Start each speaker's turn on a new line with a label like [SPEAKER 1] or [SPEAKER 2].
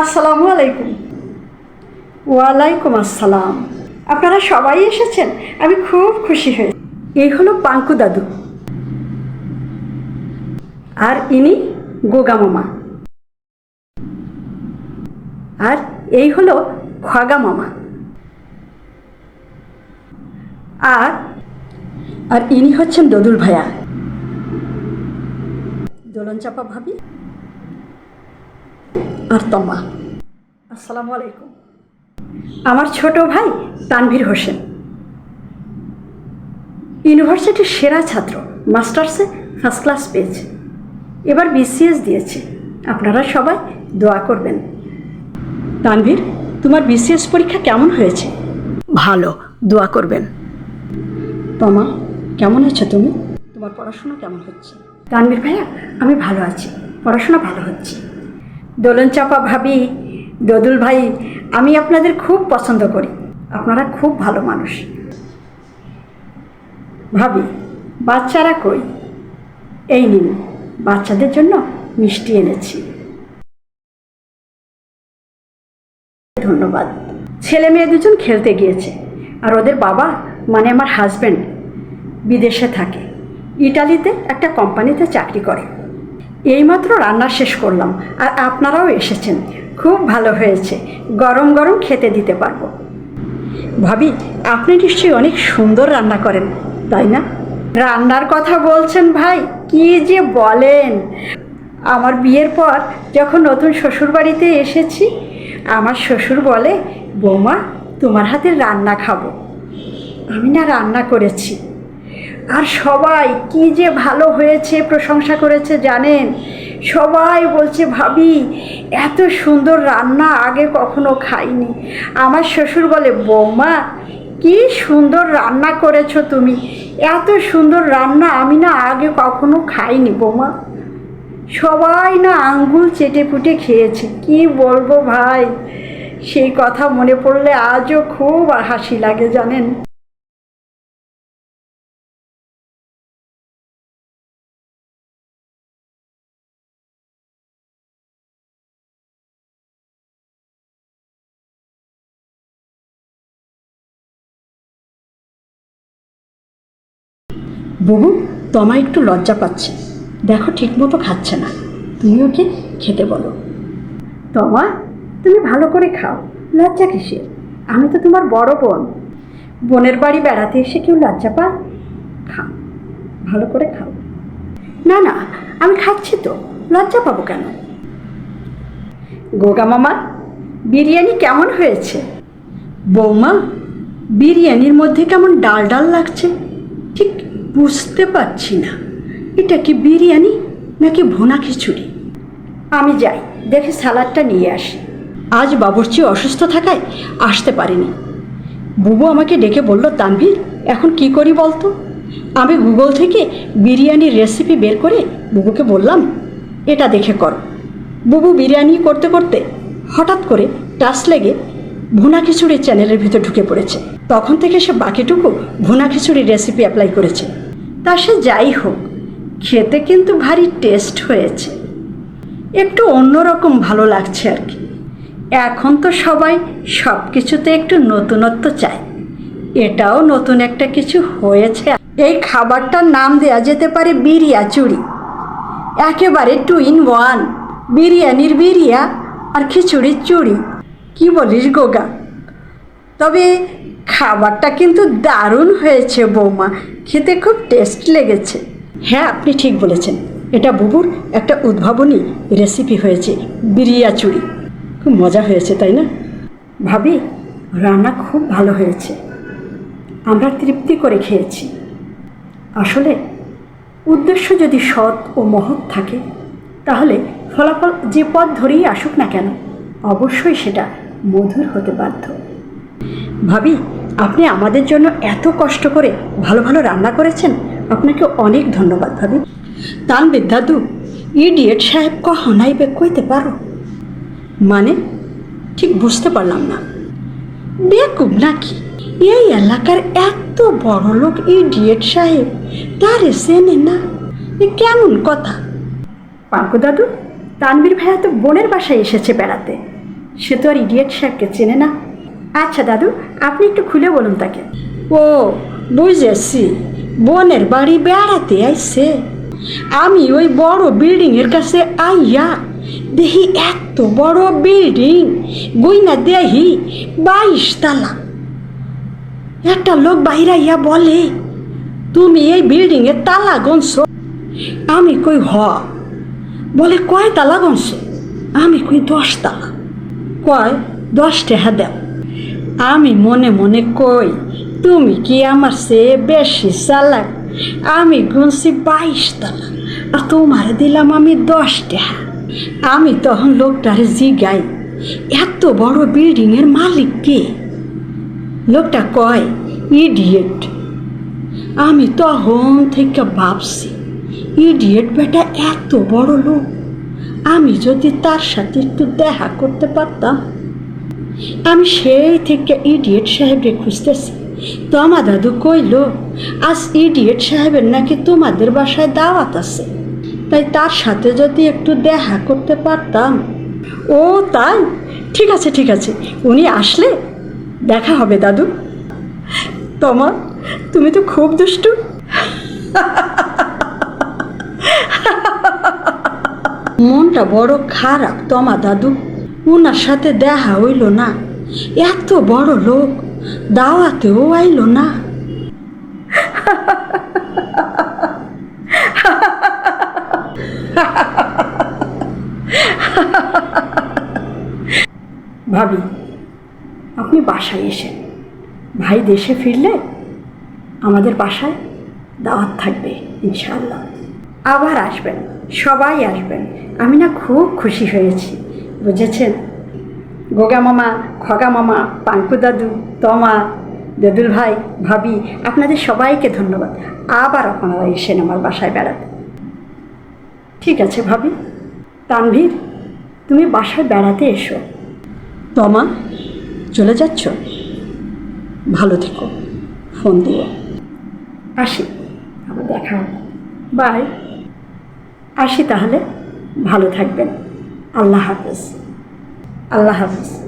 [SPEAKER 1] আসসালামু আলাইকুম। ওয়ালাইকুম আসসালাম। আপনারা সবাই এসেছেন, আমি খুব খুশি হয়ে। এই হলো পাঙ্কু দাদু। আর ইনি গোগা মামা। আর এই হলো খগা মামা। আর আর ইনি হচ্ছেন দদুল ভাইয়া। দোলন চাপা ভাবি। আর তমা আসসালামু আলাইকুম। আমার ছোট ভাই তানভীর হোসেন। ইউনিভার্সিটির সেরা ছাত্র মাস্টার্সে ফার্স্ট ক্লাস পেয়েছে। এবার বিসিএস দিয়েছে। আপনারা সবাই দোয়া করবেন। তানভীর তোমার বিসিএস পরীক্ষা কেমন হয়েছে? ভালো দোয়া করবেন। তমা কেমন আছো তুমি? তোমার পড়াশোনা কেমন হচ্ছে? তানভীর ভাইয়া আমি ভালো আছি। পড়াশোনা ভালো হচ্ছে। দোলন চাপা ভাবি, দদুল ভাই, আমি আপনাদের খুব পছন্দ করি। আপনারা খুব ভালো মানুষ। ভাবি, বাচ্চারা কই? এই নিন, বাচ্চাদের জন্য মিষ্টি এনেছি। ধন্যবাদ। ছেলে মেয়ে দুজন খেলতে গিয়েছে, আর ওদের বাবা মানে আমার হাজব্যান্ড বিদেশে থাকে। ইটালিতে একটা কোম্পানিতে চাকরি করে। এইমাত্র রান্না শেষ করলাম, আর আপনারাও এসেছেন। খুব ভালো হয়েছে, গরম গরম খেতে দিতে পারব। ভাবি, আপনি নিশ্চয়ই অনেক সুন্দর রান্না করেন, তাই না? রান্নার কথা বলছেন ভাই, কি যে বলেন। আমার বিয়ের পর যখন নতুন শ্বশুরবাড়িতে এসেছি, আমার শ্বশুর বলে, বৌমা, তোমার হাতের রান্না খাব। আমি না রান্না করেছি। আর সবাই কি যে ভালো হয়েছে, প্রশংসা করেছে জানেন? সবাই বলছে, ভাবি, এত সুন্দর রান্না আগে কখনো খাইনি। আমার শ্বশুর বলে, বৌমা, কি সুন্দর রান্না করেছ তুমি। এত সুন্দর রান্না আমি না আগে কখনো খাইনি, বৌমা। সবাই না আঙ্গুল চেটে পুটে খেয়েছে। কি বলব ভাই? সেই কথা মনে পড়লে আজও খুব হাসি লাগে, জানেন? বুবু, তোমায় একটু লজ্জা পাচ্ছে। দেখো ঠিকমতো খাচ্ছে না। তুমি ওকে খেতে বলো। তোমা তুমি ভালো করে খাও। লজ্জা কিসের? আমি তো তোমার বড় বোন। বোনের বাড়ি বেড়াতে এসে কেউ লজ্জা পায়? খাও, ভালো করে খাও। না না, আমি খাচ্ছি তো। লজ্জা পাবো কেন? গোগা মামা, বিরিয়ানি কেমন হয়েছে? বৌমা, বিরিয়ানির মধ্যে কেমন ডাল ডাল লাগছে? ঠিক বুঝতে পারছি না। এটা কি বিরিয়ানি নাকি ভোনা খিচুড়ি? আমি যাই, দেখে সালাদটা নিয়ে আসি। আজ বাবুর্চি অসুস্থ থাকায় আসতে পারিনি। বুবু আমাকে ডেকে বলল, তানভীর, এখন কি করি বলতো? আমি গুগল থেকে বিরিয়ানির রেসিপি বের করে বুবুকে বললাম, এটা দেখে করো। বুবু বিরিয়ানি করতে করতে হঠাৎ করে টাচ লেগে ভুনা খিচুড়ির চ্যানেলের ভিতর ঢুকে পড়েছে। তখন থেকে সে বাকিটুকু ভুনা খিচুড়ির রেসিপি অ্যাপ্লাই করেছে। তা সে যাই হোক, খেতে কিন্তু ভারী টেস্ট হয়েছে। একটু অন্যরকম ভালো লাগছে আর কি। এখন তো সবাই সব কিছুতে একটু নতুনত্ব চায়। এটাও নতুন একটা কিছু হয়েছে। এই খাবারটার নাম দেয়া যেতে পারে বিরিয়া চুরি একেবারে টু ইন ওয়ান বিরিয়ানির বিরিয়া আর খিচুড়ির চুড়ি। কি বলিস গোগা তবে খাবারটা কিন্তু দারুণ হয়েছে বৌমা, খেতে খুব টেস্ট লেগেছে। হ্যাঁ আপনি ঠিক বলেছেন। এটা বুবুর একটা উদ্ভাবনী রেসিপি হয়েছে বিরিয়া চুড়ি খুব মজা হয়েছে, তাই না? ভাবি, রান্না খুব ভালো হয়েছে। আমরা তৃপ্তি করে খেয়েছি। আসলে উদ্দেশ্য যদি সৎ ও মহৎ থাকে, তাহলে ফলাফল যে পথ ধরেই আসুক না কেন, অবশ্যই সেটা মধুর হতে বাধ্য। ভাবি, আপনি আমাদের জন্য এত কষ্ট করে ভালো ভালো রান্না করেছেন। আপনাকে অনেক ধন্যবাদ ভাবি। তান বিদ্যাদু, ইডিয়েট সাহেব কহনাইবে কইতে পারো? মানে? ঠিক বুঝতে পারলাম না। বেকুব নাকি? এই এলাকার এত বড় লোক ইডিয়েট সাহেব, তারে চেনে না? এ কেমন কথা? পাঙ্কু দাদু তানবীর ভাইয়া তো বোনের বাসায় এসেছে বেড়াতে। সে তো আর ইডিয়েট সাহেবকে চেনে না। আচ্ছা দাদু, আপনি একটু খুলে বলুন তাকে। ও, বুঝেছি। বোনের বাড়ি বেড়াতে আইছে। আমি ওই বড় বিল্ডিংয়ের কাছে আইয়া দেখি এত বড় বিল্ডিং গুইনা দেখি বাইশ তালা। একটা লোক বাইরে ইয়া বলে, তুমি এই বিল্ডিংয়ের তালা গনছো? আমি কই, হ। বলে, কয় তালা গনছো? আমি কই, দশ তালা। কয়, দশ টাকা দেও। আমি মনে মনে কই, তুমি কি আমার চেয়ে বেশি চালাক? আমি গুনছি বাইশ তালা, আর তোমার দিলাম আমি দশ টাকা। আমি তখন লোকটারে জিগাই, এত বড় বিল্ডিংয়ের মালিক কে? লোকটা কয় ইডিয়েট আমি তখন থেকে ভাবছি ইডিয়েট বেটা, এত বড় লোক আমি যদি তার সাথে একটু দেখা করতে পারতাম। আমি সেই থেকে ইডিয়েট সাহেবকে খুঁজতেছি। তোমা দাদু কইল, আজ ইডিয়েট সাহেবের নাকি তোমাদের বাসায় দাওয়াত আছে। তাই তার সাথে যদি একটু দেখা করতে পারতাম। ও, তাই? ঠিক আছে ঠিক আছে। উনি আসলে দেখা হবে, দাদু। তোমা তুমি তো খুব দুষ্টু। মনটা বড় খারাপ, তোমা দাদু। ওনার সাথে দেখা হইল না। এত বড় লোক, দাওয়াতেও আইল না। ভাবি, আপনি বাসায় এসেন ভাই দেশে ফিরলে আমাদের বাসায় দাওয়াত থাকবে, ইনশাআল্লাহ। আবার আসবেন, সবাই আসবেন। আমি না খুব খুশি হয়েছি, বুঝেছেন? গোগা মামা, খগা মামা, পাঙ্কু দাদু, তমা, দেদুল ভাই, ভাবি, আপনাদের সবাইকে ধন্যবাদ। আবার আপনারা এসেন আমার বাসায় বেড়াতে। ঠিক আছে ভাবি। তানভীর, তুমি বাসায় বেড়াতে এসো। তমা, চলে যাচ্ছ? ভালো থেকো। ফোন দিও। আসি, আবার দেখা বাই। আসি তাহলে। ভালো থাকবেন। আল্লাহ হাফিজ। আল্লাহ হাফেজ।